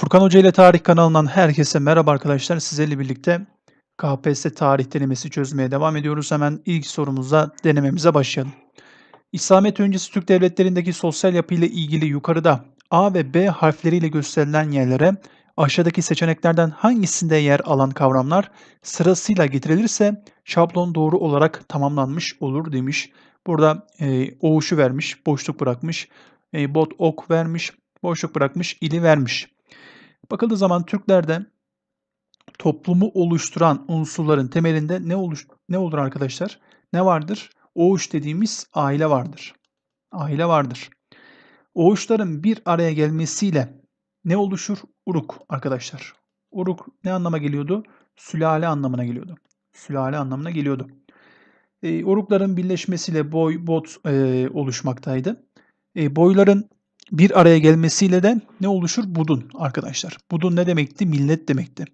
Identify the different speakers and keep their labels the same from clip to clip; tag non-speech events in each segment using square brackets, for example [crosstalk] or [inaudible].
Speaker 1: Furkan Hoca ile Tarih kanalından herkese merhaba arkadaşlar. Sizlerle birlikte KPSS tarih denemesi çözmeye devam ediyoruz. Hemen ilk sorumuzla denememize başlayalım. İslamiyet öncesi Türk devletlerindeki sosyal yapı ile ilgili yukarıda A ve B harfleriyle gösterilen yerlere aşağıdaki seçeneklerden hangisinde yer alan kavramlar sırasıyla getirilirse şablon doğru olarak tamamlanmış olur demiş. Burada e, oğuşu vermiş, boşluk bırakmış, e, bot ok vermiş, boşluk bırakmış, ili vermiş. Bakıldığı zaman Türklerde toplumu oluşturan unsurların temelinde ne oluş ne olur arkadaşlar? Ne vardır? Oğuş dediğimiz aile vardır. Aile vardır. Oğuşların bir araya gelmesiyle ne oluşur? Uruk arkadaşlar. Uruk ne anlama geliyordu? Sülale anlamına geliyordu. Sülale anlamına geliyordu. E, urukların birleşmesiyle boy, bot e, oluşmaktaydı. E, boyların bir araya gelmesiyle de ne oluşur? Budun arkadaşlar. Budun ne demekti? Millet demekti.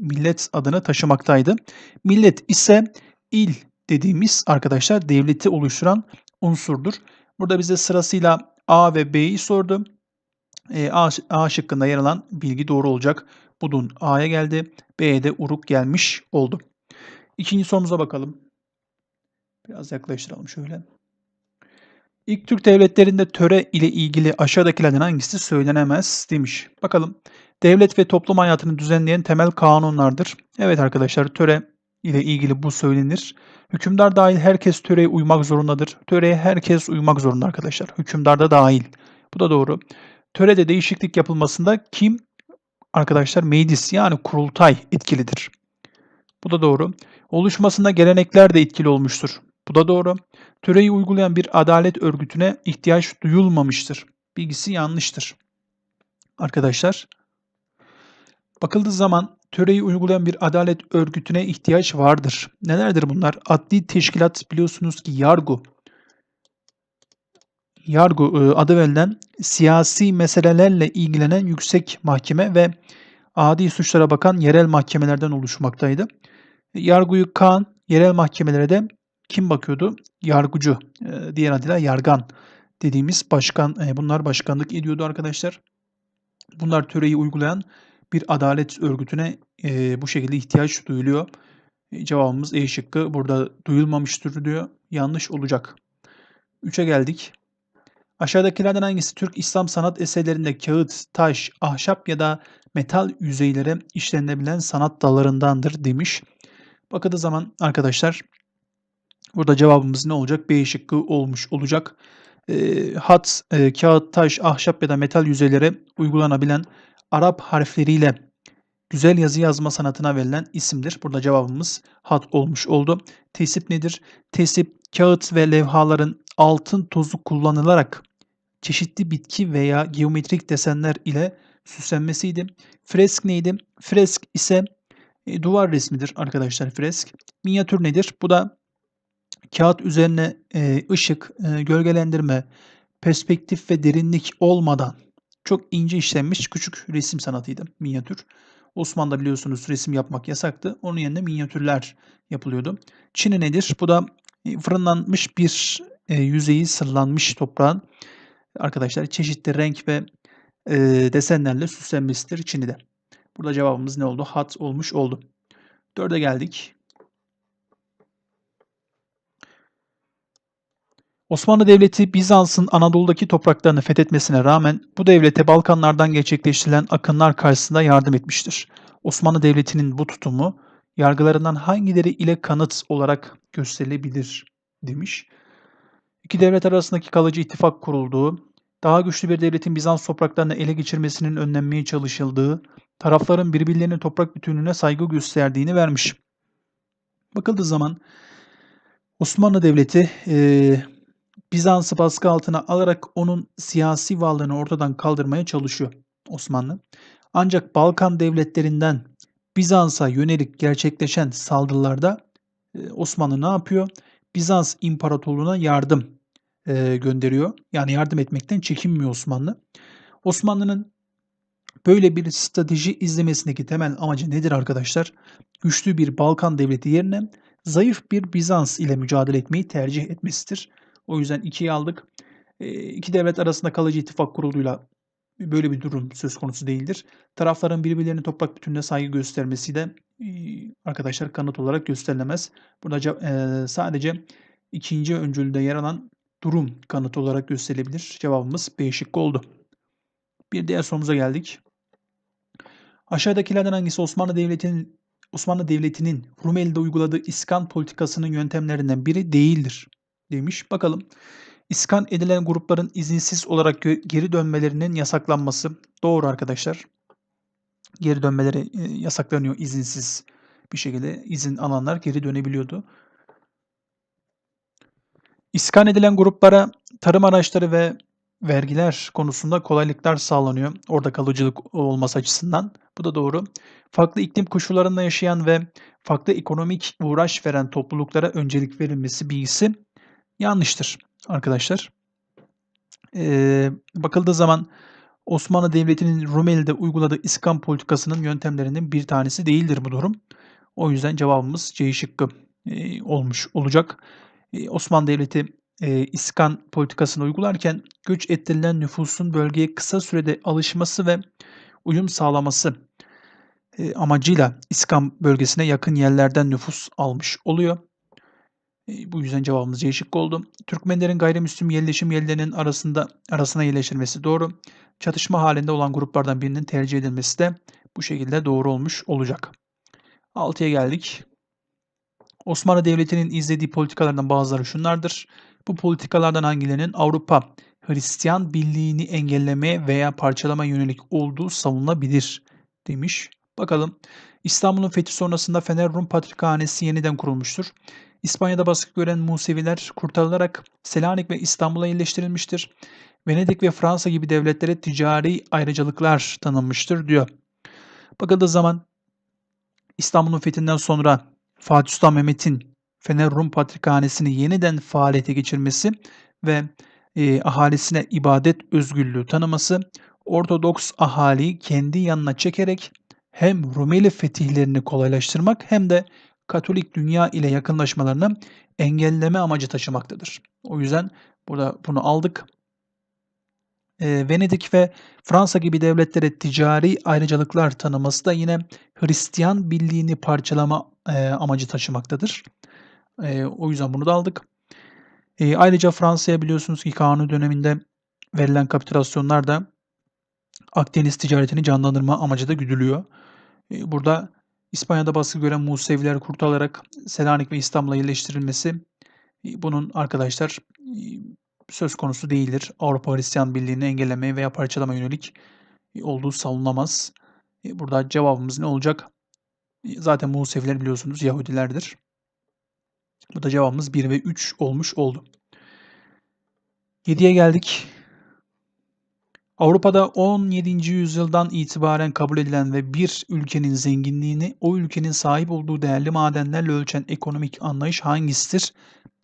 Speaker 1: Millet adını taşımaktaydı. Millet ise il dediğimiz arkadaşlar devleti oluşturan unsurdur. Burada bize sırasıyla A ve B'yi sordu. E, A, A şıkkında yer alan bilgi doğru olacak. Budun A'ya geldi. B'ye de Uruk gelmiş oldu. İkinci sorumuza bakalım. Biraz yaklaştıralım şöyle. İlk Türk devletlerinde töre ile ilgili aşağıdakilerden hangisi söylenemez demiş. Bakalım. Devlet ve toplum hayatını düzenleyen temel kanunlardır. Evet arkadaşlar töre ile ilgili bu söylenir. Hükümdar dahil herkes töreye uymak zorundadır. Töreye herkes uymak zorunda arkadaşlar. Hükümdar da dahil. Bu da doğru. Törede değişiklik yapılmasında kim? Arkadaşlar meclis yani kurultay etkilidir. Bu da doğru. Oluşmasında gelenekler de etkili olmuştur. Bu da doğru. Töreyi uygulayan bir adalet örgütüne ihtiyaç duyulmamıştır. Bilgisi yanlıştır. Arkadaşlar, bakıldığı zaman töreyi uygulayan bir adalet örgütüne ihtiyaç vardır. Nelerdir bunlar? Adli teşkilat biliyorsunuz ki yargı. Yargı e, adı verilen siyasi meselelerle ilgilenen yüksek mahkeme ve adi suçlara bakan yerel mahkemelerden oluşmaktaydı. Yargıyı kan, yerel mahkemelere de kim bakıyordu? Yargıcı, e, diğer adıyla yargan dediğimiz başkan, e, bunlar başkanlık ediyordu arkadaşlar. Bunlar töreyi uygulayan bir adalet örgütüne e, bu şekilde ihtiyaç duyuluyor. Cevabımız E şıkkı burada duyulmamıştır diyor. Yanlış olacak. 3'e geldik. Aşağıdakilerden hangisi Türk İslam sanat eserlerinde kağıt, taş, ahşap ya da metal yüzeylere işlenilebilen sanat dallarındandır demiş. Bakıldığı zaman arkadaşlar Burada cevabımız ne olacak? B şıkkı olmuş olacak. E, hat, e, kağıt, taş, ahşap ya da metal yüzeylere uygulanabilen Arap harfleriyle güzel yazı yazma sanatına verilen isimdir. Burada cevabımız hat olmuş oldu. Tesip nedir? Tesip kağıt ve levhaların altın tozu kullanılarak çeşitli bitki veya geometrik desenler ile süslenmesiydi. Fresk neydi? Fresk ise e, duvar resmidir arkadaşlar fresk. Minyatür nedir? Bu da kağıt üzerine e, ışık, e, gölgelendirme, perspektif ve derinlik olmadan çok ince işlenmiş küçük resim sanatıydı minyatür. Osmanlı'da biliyorsunuz resim yapmak yasaktı. Onun yerine minyatürler yapılıyordu. Çini nedir? Bu da e, fırınlanmış bir e, yüzeyi sırlanmış toprağın arkadaşlar çeşitli renk ve e, desenlerle süslenmesidir Çin'de. Burada cevabımız ne oldu? Hat olmuş oldu. Dörde geldik. Osmanlı Devleti Bizans'ın Anadolu'daki topraklarını fethetmesine rağmen bu devlete Balkanlardan gerçekleştirilen akınlar karşısında yardım etmiştir. Osmanlı Devleti'nin bu tutumu yargılarından hangileri ile kanıt olarak gösterilebilir demiş. İki devlet arasındaki kalıcı ittifak kurulduğu, daha güçlü bir devletin Bizans topraklarını ele geçirmesinin önlenmeye çalışıldığı, tarafların birbirlerinin toprak bütünlüğüne saygı gösterdiğini vermiş. Bakıldığı zaman Osmanlı Devleti e, Bizans'ı baskı altına alarak onun siyasi varlığını ortadan kaldırmaya çalışıyor Osmanlı. Ancak Balkan devletlerinden Bizans'a yönelik gerçekleşen saldırılarda e, Osmanlı ne yapıyor? Bizans İmparatorluğu'na yardım e, gönderiyor. Yani yardım etmekten çekinmiyor Osmanlı. Osmanlı'nın böyle bir strateji izlemesindeki temel amacı nedir arkadaşlar? Güçlü bir Balkan devleti yerine zayıf bir Bizans ile mücadele etmeyi tercih etmesidir. O yüzden 2'yi aldık. E, iki devlet arasında kalıcı ittifak kuruluyla böyle bir durum söz konusu değildir. Tarafların birbirlerinin toprak bütününe saygı göstermesi de eee, arkadaşlar kanıt olarak gösterilemez. Burada eee, sadece ikinci öncülde yer alan durum kanıt olarak gösterilebilir. Cevabımız B şıkkı oldu. Bir diğer sorumuza geldik. Aşağıdakilerden hangisi Osmanlı Devleti'nin Osmanlı Devleti'nin Rumeli'de uyguladığı iskan politikasının yöntemlerinden biri değildir demiş. Bakalım. İskan edilen grupların izinsiz olarak geri dönmelerinin yasaklanması. Doğru arkadaşlar. Geri dönmeleri e, yasaklanıyor izinsiz bir şekilde. izin alanlar geri dönebiliyordu. İskan edilen gruplara tarım araçları ve vergiler konusunda kolaylıklar sağlanıyor. Orada kalıcılık olması açısından. Bu da doğru. Farklı iklim koşullarında yaşayan ve farklı ekonomik uğraş veren topluluklara öncelik verilmesi bilgisi yanlıştır arkadaşlar. Ee, bakıldığı zaman Osmanlı Devleti'nin Rumeli'de uyguladığı iskan politikasının yöntemlerinin bir tanesi değildir bu durum. O yüzden cevabımız C şıkkı e, olmuş olacak. E, Osmanlı Devleti e, iskan politikasını uygularken göç ettirilen nüfusun bölgeye kısa sürede alışması ve uyum sağlaması e, amacıyla iskan bölgesine yakın yerlerden nüfus almış oluyor. E, bu yüzden cevabımız C şıkkı oldu. Türkmenlerin gayrimüslim yerleşim yerlerinin arasında arasına yerleştirilmesi doğru. Çatışma halinde olan gruplardan birinin tercih edilmesi de bu şekilde doğru olmuş olacak. 6'ya geldik. Osmanlı Devleti'nin izlediği politikalardan bazıları şunlardır. Bu politikalardan hangilerinin Avrupa Hristiyan birliğini engellemeye veya parçalama yönelik olduğu savunulabilir demiş. Bakalım. İstanbul'un fethi sonrasında Fener Rum Patrikhanesi yeniden kurulmuştur. İspanya'da baskı gören Museviler kurtarılarak Selanik ve İstanbul'a yerleştirilmiştir. Venedik ve Fransa gibi devletlere ticari ayrıcalıklar tanınmıştır diyor. Bakıldığı zaman İstanbul'un fethinden sonra Fatih Sultan Mehmet'in Fener Rum Patrikhanesi'ni yeniden faaliyete geçirmesi ve e, ahalisine ibadet özgürlüğü tanıması, Ortodoks ahaliyi kendi yanına çekerek hem Rumeli fetihlerini kolaylaştırmak hem de Katolik dünya ile yakınlaşmalarını engelleme amacı taşımaktadır. O yüzden burada bunu aldık. E, Venedik ve Fransa gibi devletlere ticari ayrıcalıklar tanıması da yine Hristiyan birliğini parçalama e, amacı taşımaktadır. E, o yüzden bunu da aldık. E, ayrıca Fransa'ya biliyorsunuz ki Kanuni döneminde verilen kapitülasyonlar da Akdeniz ticaretini canlandırma amacı da güdülüyor. E, burada İspanya'da baskı gören Museviler kurtarılarak Selanik ve İstanbul'a yerleştirilmesi e, bunun arkadaşlar e, söz konusu değildir. Avrupa Hristiyan Birliği'ni engellemeye veya parçalama yönelik e, olduğu savunamaz. E, burada cevabımız ne olacak? Zaten Museviler biliyorsunuz Yahudilerdir. Bu da cevabımız 1 ve 3 olmuş oldu. 7'ye geldik. Avrupa'da 17. yüzyıldan itibaren kabul edilen ve bir ülkenin zenginliğini o ülkenin sahip olduğu değerli madenlerle ölçen ekonomik anlayış hangisidir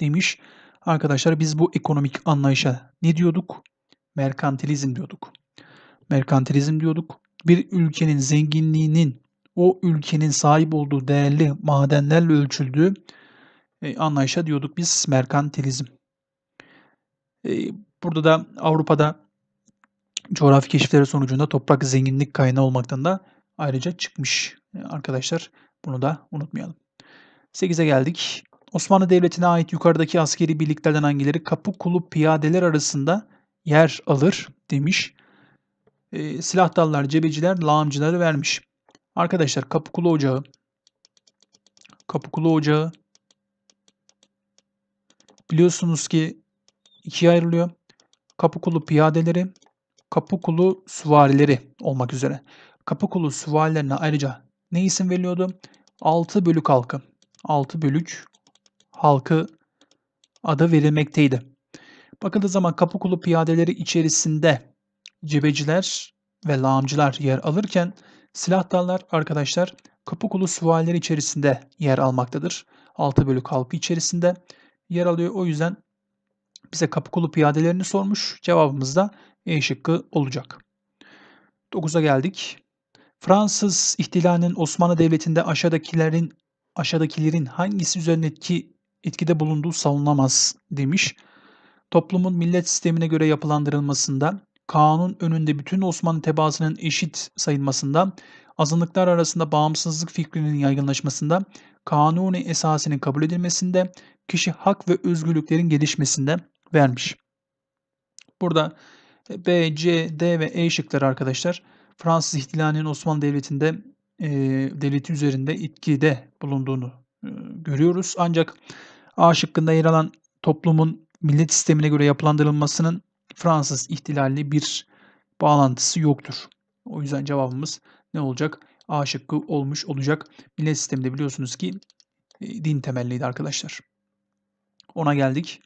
Speaker 1: demiş. Arkadaşlar biz bu ekonomik anlayışa ne diyorduk? Merkantilizm diyorduk. Merkantilizm diyorduk. Bir ülkenin zenginliğinin o ülkenin sahip olduğu değerli madenlerle ölçüldüğü e, anlayışa diyorduk biz merkantilizm. E, burada da Avrupa'da coğrafi keşifleri sonucunda toprak zenginlik kaynağı olmaktan da ayrıca çıkmış e, arkadaşlar. Bunu da unutmayalım. 8'e geldik. Osmanlı Devleti'ne ait yukarıdaki askeri birliklerden hangileri kapı kulu piyadeler arasında yer alır demiş. E, silah dallar, cebeciler, lağımcıları vermiş. Arkadaşlar kapı kulu ocağı, kapı kulu ocağı biliyorsunuz ki ikiye ayrılıyor. Kapı kulu piyadeleri, kapı kulu süvarileri olmak üzere. Kapı kulu süvarilerine ayrıca ne isim veriliyordu? 6 bölük halkı. 6 bölük halkı adı verilmekteydi. Bakıldığı zaman kapı kulu piyadeleri içerisinde cebeciler ve lağımcılar yer alırken silahdarlar arkadaşlar kapı kulu süvarileri içerisinde yer almaktadır. 6 bölük halkı içerisinde yer alıyor. O yüzden bize kapı kulu piyadelerini sormuş. Cevabımız da E şıkkı olacak. 9'a geldik. Fransız ihtilalinin Osmanlı Devleti'nde aşağıdakilerin aşağıdakilerin hangisi üzerindeki etkide bulunduğu savunamaz demiş. Toplumun millet sistemine göre yapılandırılmasında, kanun önünde bütün Osmanlı tebaasının eşit sayılmasında, azınlıklar arasında bağımsızlık fikrinin yaygınlaşmasında, kanuni esasının kabul edilmesinde, kişi hak ve özgürlüklerin gelişmesinde vermiş. Burada B, C, D ve E şıkları arkadaşlar Fransız ihtilalinin Osmanlı Devleti'nde e, devleti üzerinde etkide bulunduğunu e, görüyoruz. Ancak A şıkkında yer alan toplumun millet sistemine göre yapılandırılmasının Fransız ihtilalli bir bağlantısı yoktur. O yüzden cevabımız ne olacak? A şıkkı olmuş olacak. Millet sisteminde biliyorsunuz ki e, din temelliydi arkadaşlar. Ona geldik.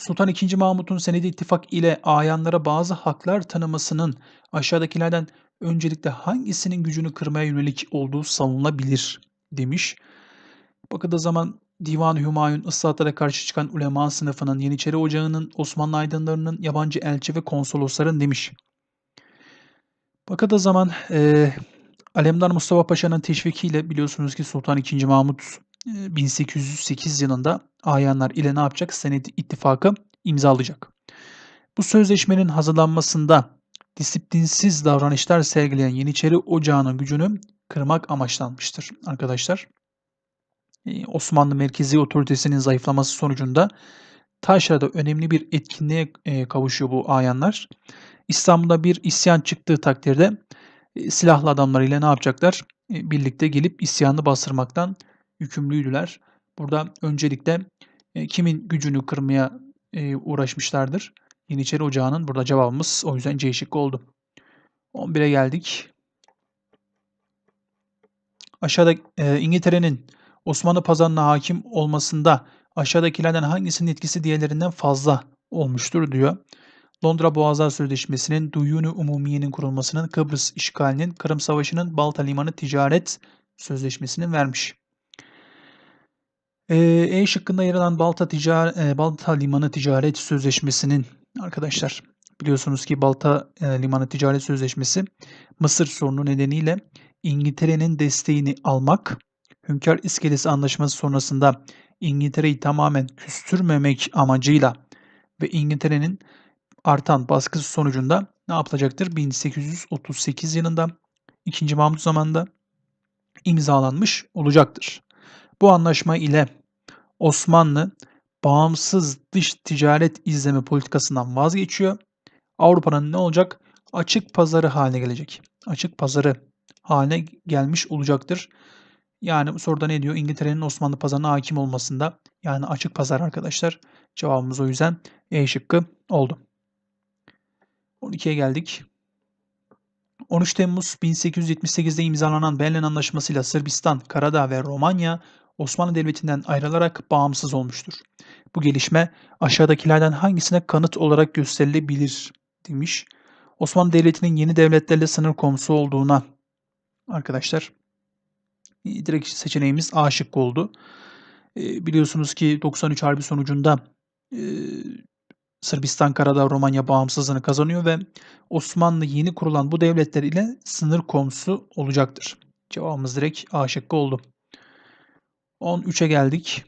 Speaker 1: Sultan II. Mahmut'un senedi ittifak ile ayanlara bazı haklar tanımasının aşağıdakilerden öncelikle hangisinin gücünü kırmaya yönelik olduğu savunulabilir demiş. Bakıda zaman Divan-ı Hümayun ıslahatlara karşı çıkan ulema sınıfının, Yeniçeri Ocağı'nın, Osmanlı aydınlarının, yabancı elçi ve konsolosların demiş. Bakıda zaman e, Alemdar Mustafa Paşa'nın teşvikiyle biliyorsunuz ki Sultan II. Mahmut 1808 yılında ayanlar ile ne yapacak? Senet ittifakı imzalayacak. Bu sözleşmenin hazırlanmasında disiplinsiz davranışlar sergileyen Yeniçeri Ocağı'nın gücünü kırmak amaçlanmıştır arkadaşlar. Osmanlı merkezi otoritesinin zayıflaması sonucunda Taşra'da önemli bir etkinliğe kavuşuyor bu ayanlar. İstanbul'da bir isyan çıktığı takdirde silahlı adamlarıyla ne yapacaklar? Birlikte gelip isyanı bastırmaktan yükümlüydüler. Burada öncelikle e, kimin gücünü kırmaya e, uğraşmışlardır? Yeniçeri Ocağı'nın burada cevabımız o yüzden C şıkkı oldu. 11'e geldik. Aşağıda e, İngiltere'nin Osmanlı pazarına hakim olmasında aşağıdakilerden hangisinin etkisi diğerlerinden fazla olmuştur diyor. Londra Boğazlar Sözleşmesi'nin, Duyunu Umumiye'nin kurulmasının, Kıbrıs işgalinin, Kırım Savaşı'nın, Balta Limanı Ticaret Sözleşmesi'nin vermiş. Eee, E şıkkında yer alan Balta Ticar eee, Balta Limanı Ticaret Sözleşmesi'nin arkadaşlar biliyorsunuz ki Balta eee, Limanı Ticaret Sözleşmesi Mısır sorunu nedeniyle İngiltere'nin desteğini almak, Hünkar İskelesi Anlaşması sonrasında İngiltere'yi tamamen küstürmemek amacıyla ve İngiltere'nin artan baskısı sonucunda ne yapılacaktır? 1838 yılında 2. Mahmut zamanında imzalanmış olacaktır. Bu anlaşma ile Osmanlı bağımsız dış ticaret izleme politikasından vazgeçiyor. Avrupa'nın ne olacak? Açık pazarı haline gelecek. Açık pazarı haline gelmiş olacaktır. Yani soruda ne diyor? İngiltere'nin Osmanlı pazarına hakim olmasında yani açık pazar arkadaşlar. Cevabımız o yüzden E şıkkı oldu. 12'ye geldik. 13 Temmuz 1878'de imzalanan Berlin Anlaşması'yla Sırbistan, Karadağ ve Romanya Osmanlı Devleti'nden ayrılarak bağımsız olmuştur. Bu gelişme aşağıdakilerden hangisine kanıt olarak gösterilebilir demiş. Osmanlı Devleti'nin yeni devletlerle sınır komşusu olduğuna arkadaşlar direkt seçeneğimiz A şıkkı oldu. E, biliyorsunuz ki 93 Harbi sonucunda e, Sırbistan, Karadağ, Romanya bağımsızlığını kazanıyor ve Osmanlı yeni kurulan bu devletler ile sınır komşusu olacaktır. Cevabımız direkt A şıkkı oldu. 13'e geldik.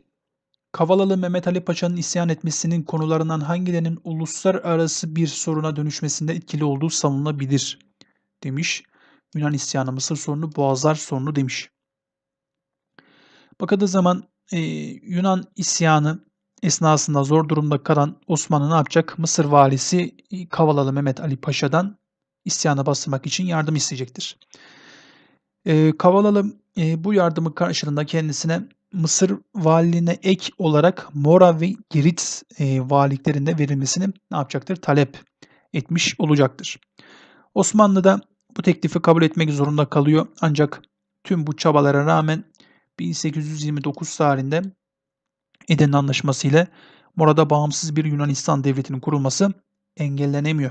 Speaker 1: Kavalalı Mehmet Ali Paşa'nın isyan etmesinin konularından hangilerinin uluslararası bir soruna dönüşmesinde etkili olduğu savunulabilir demiş. Yunan isyanı, Mısır sorunu, Boğazlar sorunu demiş. Bakıldığı zaman e, Yunan isyanı esnasında zor durumda kalan Osmanlı ne yapacak? Mısır valisi Kavalalı Mehmet Ali Paşa'dan isyanı bastırmak için yardım isteyecektir. E, Kavalalı e, bu yardımı karşılığında kendisine Mısır valiliğine ek olarak Mora ve Girit e, valiliklerinde verilmesini ne yapacaktır? Talep etmiş olacaktır. Osmanlı da bu teklifi kabul etmek zorunda kalıyor. Ancak tüm bu çabalara rağmen 1829 tarihinde Eden Anlaşması ile Mora'da bağımsız bir Yunanistan devletinin kurulması engellenemiyor.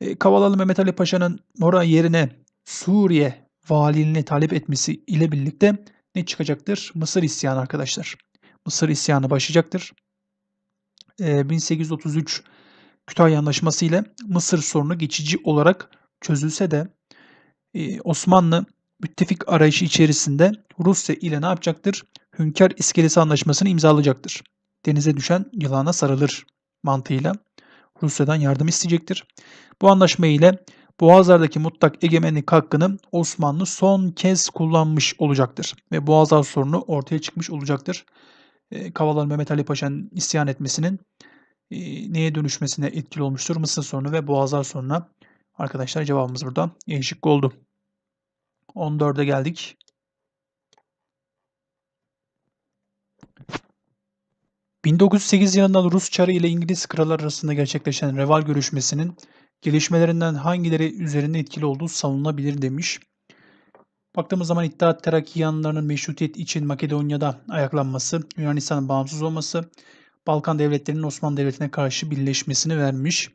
Speaker 1: E, Kavalalı Mehmet Ali Paşa'nın Mora yerine Suriye valiliğini talep etmesi ile birlikte ne çıkacaktır? Mısır isyanı arkadaşlar. Mısır isyanı başlayacaktır. E, 1833 Kütahya Anlaşması ile Mısır sorunu geçici olarak çözülse de e, Osmanlı müttefik arayışı içerisinde Rusya ile ne yapacaktır? Hünkar İskelesi Anlaşması'nı imzalayacaktır. Denize düşen yılana sarılır mantığıyla Rusya'dan yardım isteyecektir. Bu anlaşma ile Boğazlardaki mutlak egemenlik hakkını Osmanlı son kez kullanmış olacaktır ve Boğazlar sorunu ortaya çıkmış olacaktır. E, Kavalar Mehmet Ali Paşa'nın isyan etmesinin e, neye dönüşmesine etkili olmuştur? Mısır sorunu ve Boğazlar sorununa. Arkadaşlar cevabımız burada E oldu. 14'e geldik. ...1908 yılında Rus Çarı ile İngiliz kralı arasında gerçekleşen Reval görüşmesinin gelişmelerinden hangileri üzerinde etkili olduğu savunulabilir demiş. Baktığımız zaman İttihat Terakki yanlarının meşrutiyet için Makedonya'da ayaklanması, Yunanistan'ın bağımsız olması, Balkan devletlerinin Osmanlı Devleti'ne karşı birleşmesini vermiş.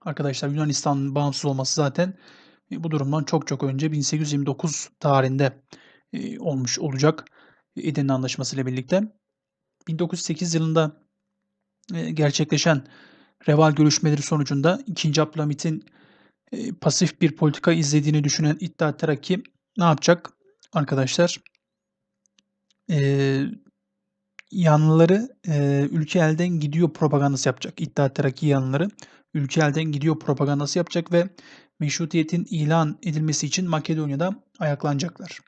Speaker 1: Arkadaşlar Yunanistan'ın bağımsız olması zaten e, bu durumdan çok çok önce 1829 tarihinde e, olmuş olacak Edirne Anlaşması ile birlikte. 1908 yılında e, gerçekleşen Reval görüşmeleri sonucunda 2. Abdülhamit'in e, pasif bir politika izlediğini düşünen İttihat Terakki ne yapacak arkadaşlar? E, yanlıları e, ülke elden gidiyor propagandası yapacak. İttihat Terakki yanlıları ülke elden gidiyor propagandası yapacak ve meşrutiyetin ilan edilmesi için Makedonya'da ayaklanacaklar.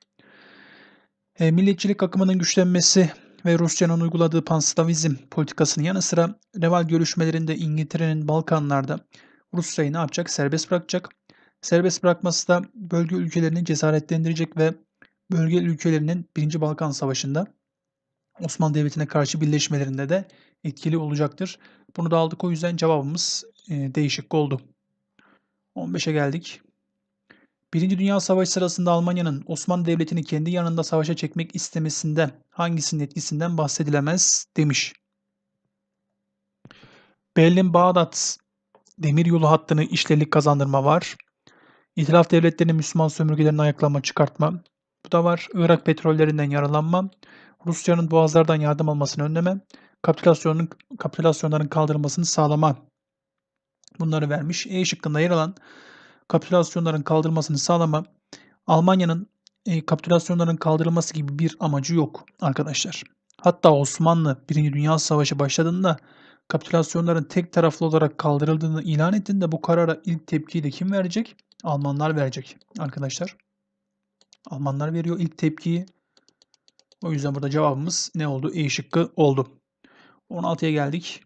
Speaker 1: E, milliyetçilik akımının güçlenmesi ve Rusya'nın uyguladığı panslavizm politikasının yanı sıra Reval görüşmelerinde İngiltere'nin Balkanlarda Rusya'yı ne yapacak? Serbest bırakacak. Serbest bırakması da bölge ülkelerini cesaretlendirecek ve bölge ülkelerinin 1. Balkan Savaşı'nda Osmanlı Devleti'ne karşı birleşmelerinde de etkili olacaktır. Bunu da aldık o yüzden cevabımız e, değişik oldu. 15'e geldik. Birinci Dünya Savaşı sırasında Almanya'nın Osmanlı Devleti'ni kendi yanında savaşa çekmek istemesinde hangisinin etkisinden bahsedilemez demiş. Berlin-Bağdat demiryolu hattını işlerlik kazandırma var. İtilaf devletlerinin Müslüman sömürgelerini ayaklama çıkartma. Bu da var. Irak petrollerinden yaralanma. Rusya'nın boğazlardan yardım almasını önleme. Kapitülasyonun, kapitülasyonların kaldırılmasını sağlama. Bunları vermiş. E şıkkında yer alan kapitülasyonların kaldırılmasını sağlama Almanya'nın e, kapitülasyonların kaldırılması gibi bir amacı yok arkadaşlar. Hatta Osmanlı 1. Dünya Savaşı başladığında kapitülasyonların tek taraflı olarak kaldırıldığını ilan ettiğinde bu karara ilk tepkiyi de kim verecek? Almanlar verecek arkadaşlar. Almanlar veriyor ilk tepkiyi. O yüzden burada cevabımız ne oldu? E şıkkı oldu. 16'ya geldik.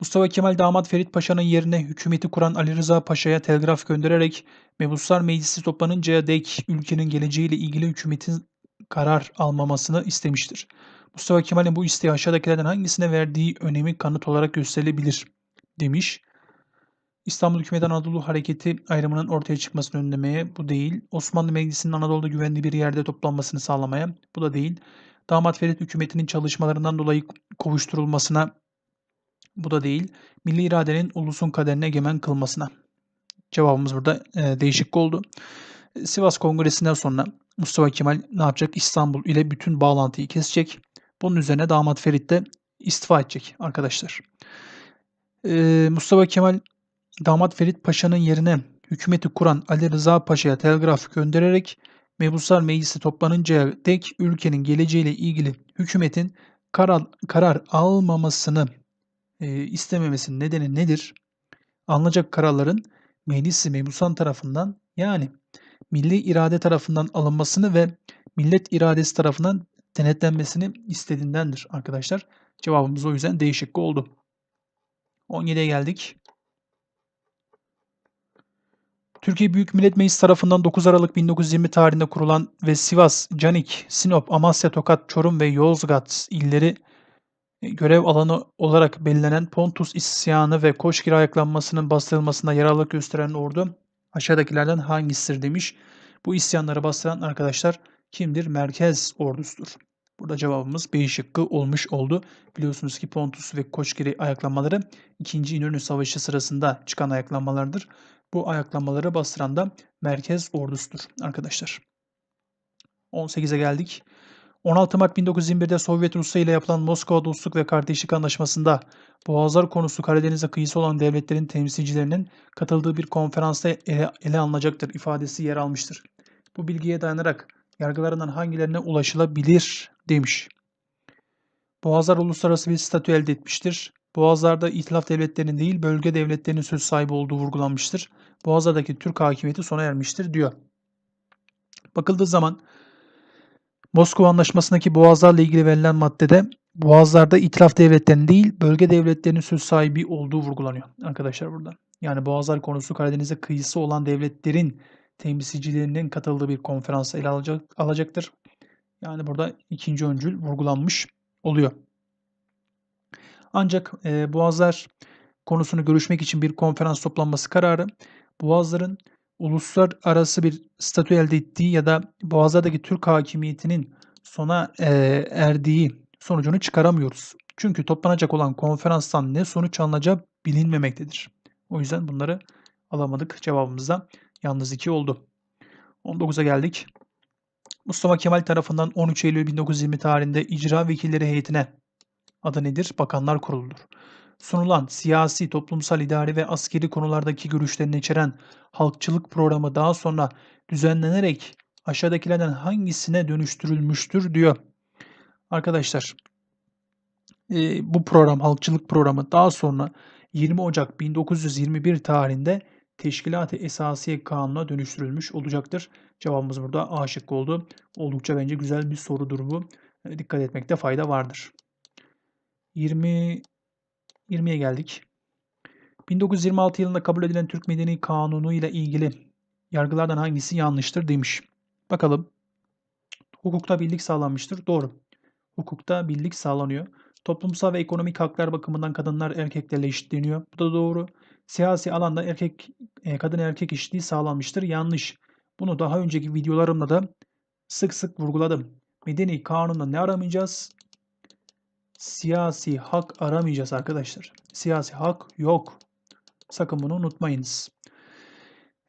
Speaker 1: Mustafa Kemal damat Ferit Paşa'nın yerine hükümeti kuran Ali Rıza Paşa'ya telgraf göndererek Mebuslar Meclisi toplanıncaya dek ülkenin geleceğiyle ilgili hükümetin karar almamasını istemiştir. Mustafa Kemal'in bu isteği aşağıdakilerden hangisine verdiği önemi kanıt olarak gösterilebilir demiş. İstanbul Hükümeti Anadolu Hareketi ayrımının ortaya çıkmasını önlemeye bu değil. Osmanlı Meclisi'nin Anadolu'da güvenli bir yerde toplanmasını sağlamaya bu da değil. Damat Ferit hükümetinin çalışmalarından dolayı kovuşturulmasına bu da değil. Milli iradenin ulusun kaderine egemen kılmasına. Cevabımız burada e, değişik oldu. Sivas Kongresi'nden sonra Mustafa Kemal ne yapacak? İstanbul ile bütün bağlantıyı kesecek. Bunun üzerine damat Ferit de istifa edecek arkadaşlar. Ee, Mustafa Kemal damat Ferit Paşa'nın yerine hükümeti kuran Ali Rıza Paşa'ya telgraf göndererek Mebuslar Meclisi toplanıncaya dek ülkenin geleceğiyle ilgili hükümetin karar, karar almamasını e, istememesinin nedeni nedir? Alınacak kararların meclis memusan tarafından yani milli irade tarafından alınmasını ve millet iradesi tarafından denetlenmesini istediğindendir arkadaşlar. Cevabımız o yüzden değişik oldu. 17'ye geldik. Türkiye Büyük Millet Meclisi tarafından 9 Aralık 1920 tarihinde kurulan ve Sivas, Canik, Sinop, Amasya, Tokat, Çorum ve Yozgat illeri görev alanı olarak belirlenen Pontus isyanı ve Koşkir ayaklanmasının bastırılmasında yararlılık gösteren ordu aşağıdakilerden hangisidir demiş. Bu isyanları bastıran arkadaşlar kimdir? Merkez ordusudur. Burada cevabımız B şıkkı olmuş oldu. Biliyorsunuz ki Pontus ve Koşkiri ayaklanmaları 2. İnönü Savaşı sırasında çıkan ayaklanmalardır. Bu ayaklanmaları bastıran da merkez ordusudur arkadaşlar. 18'e geldik. 16 Mart 1921'de Sovyet Rusya ile yapılan Moskova Dostluk ve Kardeşlik Anlaşması'nda Boğazlar konusu Karadeniz'e kıyısı olan devletlerin temsilcilerinin katıldığı bir konferansta ele, ele alınacaktır ifadesi yer almıştır. Bu bilgiye dayanarak yargılarından hangilerine ulaşılabilir demiş. Boğazlar uluslararası bir statü elde etmiştir. Boğazlarda İtilaf devletlerinin değil bölge devletlerinin söz sahibi olduğu vurgulanmıştır. Boğazlardaki Türk hakimiyeti sona ermiştir diyor. Bakıldığı zaman Moskova Anlaşması'ndaki boğazlarla ilgili verilen maddede boğazlarda itilaf devletlerinin değil bölge devletlerinin söz sahibi olduğu vurgulanıyor arkadaşlar burada. Yani boğazlar konusu Karadeniz'e kıyısı olan devletlerin temsilcilerinin katıldığı bir konferans ele alacak, alacaktır. Yani burada ikinci öncül vurgulanmış oluyor. Ancak e, Boğazlar konusunu görüşmek için bir konferans toplanması kararı Boğazların uluslararası bir statü elde ettiği ya da Boğazlardaki Türk hakimiyetinin sona e, erdiği sonucunu çıkaramıyoruz. Çünkü toplanacak olan konferanstan ne sonuç alınacağı bilinmemektedir. O yüzden bunları alamadık. Cevabımızda yalnız 2 oldu. 19'a geldik. Mustafa Kemal tarafından 13 Eylül 1920 tarihinde icra vekilleri heyetine adı nedir? Bakanlar Kurulu'dur. Sunulan siyasi, toplumsal, idari ve askeri konulardaki görüşlerini içeren halkçılık programı daha sonra düzenlenerek aşağıdakilerden hangisine dönüştürülmüştür diyor. Arkadaşlar e, bu program halkçılık programı daha sonra 20 Ocak 1921 tarihinde Teşkilat-ı Esasiye Kanunu'na dönüştürülmüş olacaktır. Cevabımız burada A şıkkı oldu. Oldukça bence güzel bir sorudur bu. E, dikkat etmekte fayda vardır. 20 20'ye geldik. 1926 yılında kabul edilen Türk Medeni Kanunu ile ilgili yargılardan hangisi yanlıştır demiş. Bakalım. Hukukta birlik sağlanmıştır. Doğru. Hukukta birlik sağlanıyor. Toplumsal ve ekonomik haklar bakımından kadınlar erkeklerle eşitleniyor. Bu da doğru. Siyasi alanda erkek e, kadın erkek eşitliği sağlanmıştır. Yanlış. Bunu daha önceki videolarımda da sık sık vurguladım. Medeni kanunda ne aramayacağız? Siyasi hak aramayacağız arkadaşlar. Siyasi hak yok. Sakın bunu unutmayınız.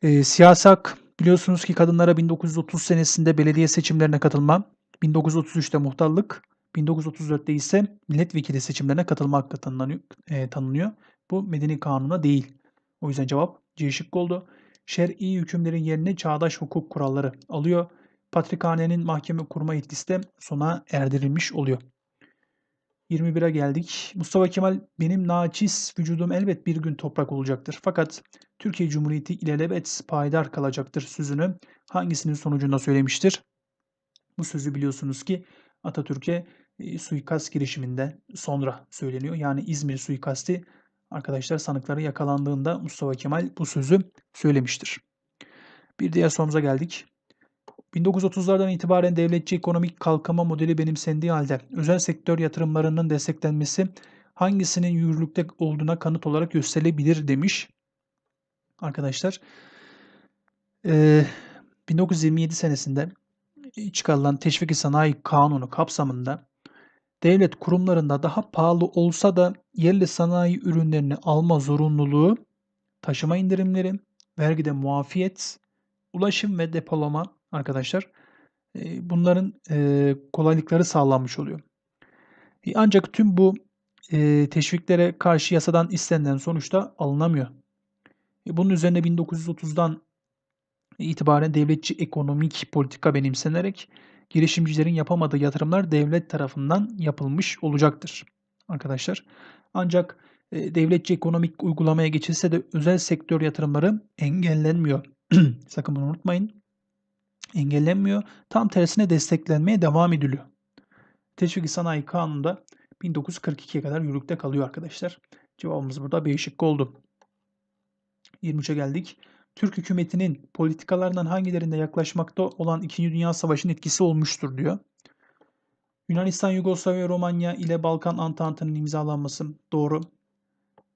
Speaker 1: E, siyasi hak biliyorsunuz ki kadınlara 1930 senesinde belediye seçimlerine katılma, 1933'te muhtarlık, 1934'te ise milletvekili seçimlerine katılma hakkı tanınıyor. E, tanınıyor. Bu medeni kanuna değil. O yüzden cevap C şıkkı oldu. Şer'i hükümlerin yerine çağdaş hukuk kuralları alıyor. Patrikhanenin mahkeme kurma yetkisi de sona erdirilmiş oluyor. 21'e geldik. Mustafa Kemal benim naçiz vücudum elbet bir gün toprak olacaktır. Fakat Türkiye Cumhuriyeti ilelebet payidar kalacaktır sözünü hangisinin sonucunda söylemiştir? Bu sözü biliyorsunuz ki Atatürk'e e, suikast girişiminde sonra söyleniyor. Yani İzmir suikasti arkadaşlar sanıkları yakalandığında Mustafa Kemal bu sözü söylemiştir. Bir diğer sorumuza geldik. 1930'lardan itibaren devletçi ekonomik kalkınma modeli benimsendiği halde özel sektör yatırımlarının desteklenmesi hangisinin yürürlükte olduğuna kanıt olarak gösterilebilir demiş. Arkadaşlar e, 1927 senesinde çıkarılan Teşvik Sanayi Kanunu kapsamında devlet kurumlarında daha pahalı olsa da yerli sanayi ürünlerini alma zorunluluğu, taşıma indirimleri, vergide muafiyet, ulaşım ve depolama arkadaşlar bunların kolaylıkları sağlanmış oluyor. Ancak tüm bu teşviklere karşı yasadan istenilen sonuçta alınamıyor. Bunun üzerine 1930'dan itibaren devletçi ekonomik politika benimsenerek girişimcilerin yapamadığı yatırımlar devlet tarafından yapılmış olacaktır arkadaşlar. Ancak devletçi ekonomik uygulamaya geçilse de özel sektör yatırımları engellenmiyor. [clears throat] Sakın bunu unutmayın engellenmiyor. Tam tersine desteklenmeye devam ediliyor. Teşvik Sanayi Kanunu'nda 1942'ye kadar yürürlükte kalıyor arkadaşlar. Cevabımız burada B şıkkı oldu. 23'e geldik. Türk hükümetinin politikalarından hangilerinde yaklaşmakta olan 2. Dünya Savaşı'nın etkisi olmuştur diyor. Yunanistan, Yugoslavya, Romanya ile Balkan Antantı'nın imzalanması doğru.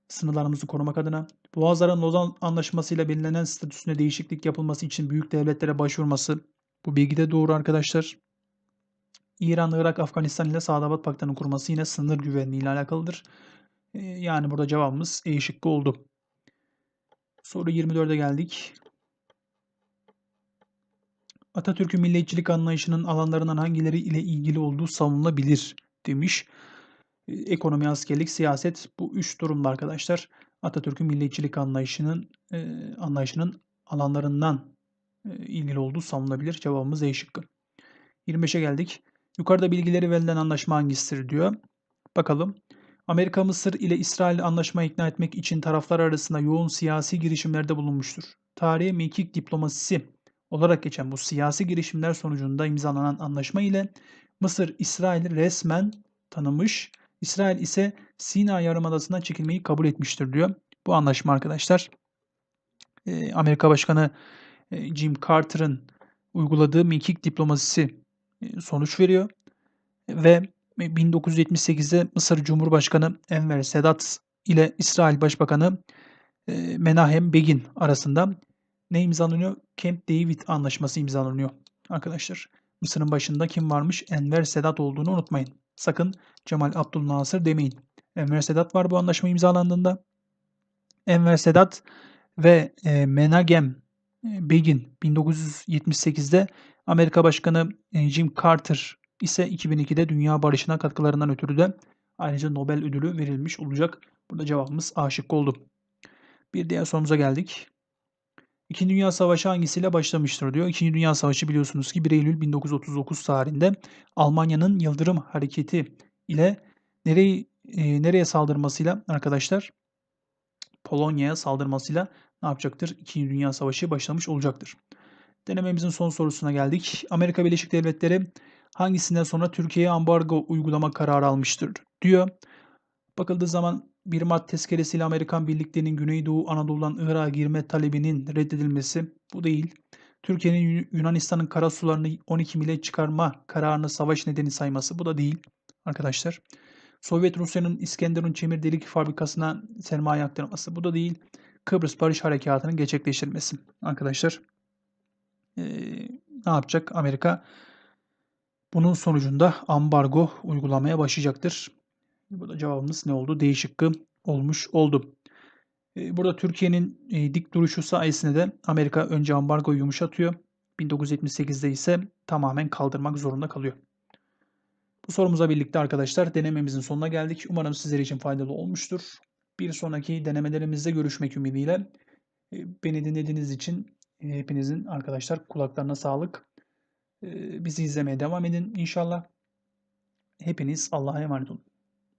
Speaker 1: Sınırlarımızı korumak adına. Boğazların Lozan Anlaşması ile belirlenen statüsüne değişiklik yapılması için büyük devletlere başvurması. Bu bilgi de doğru arkadaşlar. İran, Irak, Afganistan ile Sadabat Paktı'nın kurması yine sınır güvenliği ile alakalıdır. Ee, yani burada cevabımız E şıkkı oldu. Soru 24'e geldik. Atatürk'ün milliyetçilik anlayışının alanlarından hangileri ile ilgili olduğu savunulabilir demiş. Ee, ekonomi, askerlik, siyaset bu üç durumda arkadaşlar. Atatürk'ün milliyetçilik anlayışının e, anlayışının alanlarından e, ilgili olduğu savunulabilir. Cevabımız E şıkkı. 25'e geldik. Yukarıda bilgileri verilen anlaşma hangisidir diyor. Bakalım. Amerika, Mısır ile İsrail'i anlaşmaya ikna etmek için taraflar arasında yoğun siyasi girişimlerde bulunmuştur. Tarihe mekik diplomasisi olarak geçen bu siyasi girişimler sonucunda imzalanan anlaşma ile Mısır, İsrail'i resmen tanımış, İsrail ise Sina Yarımadası'ndan çekilmeyi kabul etmiştir diyor. Bu anlaşma arkadaşlar e, Amerika Başkanı e, Jim Carter'ın uyguladığı mekik diplomasisi e, sonuç veriyor ve 1978'de Mısır Cumhurbaşkanı Enver Sedat ile İsrail Başbakanı Menahem Begin arasında ne imzalanıyor? Camp David Anlaşması imzalanıyor arkadaşlar. Mısır'ın başında kim varmış? Enver Sedat olduğunu unutmayın. Sakın Cemal Abdülnasır demeyin. Enver Sedat var bu anlaşma imzalandığında. Enver Sedat ve e, Menagem Begin 1978'de Amerika Başkanı e, Jim Carter ise 2002'de dünya barışına katkılarından ötürü de ayrıca Nobel ödülü verilmiş olacak. Burada cevabımız A şıkkı oldu. Bir diğer sorumuza geldik. İkinci Dünya Savaşı hangisiyle başlamıştır diyor. İkinci Dünya Savaşı biliyorsunuz ki 1 Eylül 1939 tarihinde Almanya'nın Yıldırım Hareketi ile nereye, e, nereye saldırmasıyla arkadaşlar Polonya'ya saldırmasıyla ne yapacaktır? İkinci Dünya Savaşı başlamış olacaktır. Denememizin son sorusuna geldik. Amerika Birleşik Devletleri hangisinden sonra Türkiye'ye ambargo uygulama kararı almıştır diyor. Bakıldığı zaman 1 Mart tezkeresiyle Amerikan birliklerinin Güneydoğu Anadolu'dan Irak'a girme talebinin reddedilmesi bu değil. Türkiye'nin Yunanistan'ın kara sularını 12 mile çıkarma kararını savaş nedeni sayması bu da değil arkadaşlar. Sovyet Rusya'nın İskenderun Çemir Delik Fabrikası'na sermaye aktarması bu da değil. Kıbrıs Barış Harekatı'nın gerçekleştirilmesi arkadaşlar. Ee, ne yapacak Amerika? Bunun sonucunda ambargo uygulamaya başlayacaktır. Burada cevabımız ne oldu? D şıkkı olmuş oldu. Burada Türkiye'nin dik duruşu sayesinde de Amerika önce ambargoyu yumuşatıyor. 1978'de ise tamamen kaldırmak zorunda kalıyor. Bu sorumuza birlikte arkadaşlar denememizin sonuna geldik. Umarım sizler için faydalı olmuştur. Bir sonraki denemelerimizde görüşmek ümidiyle. Beni dinlediğiniz için hepinizin arkadaşlar kulaklarına sağlık. Bizi izlemeye devam edin inşallah. Hepiniz Allah'a emanet olun.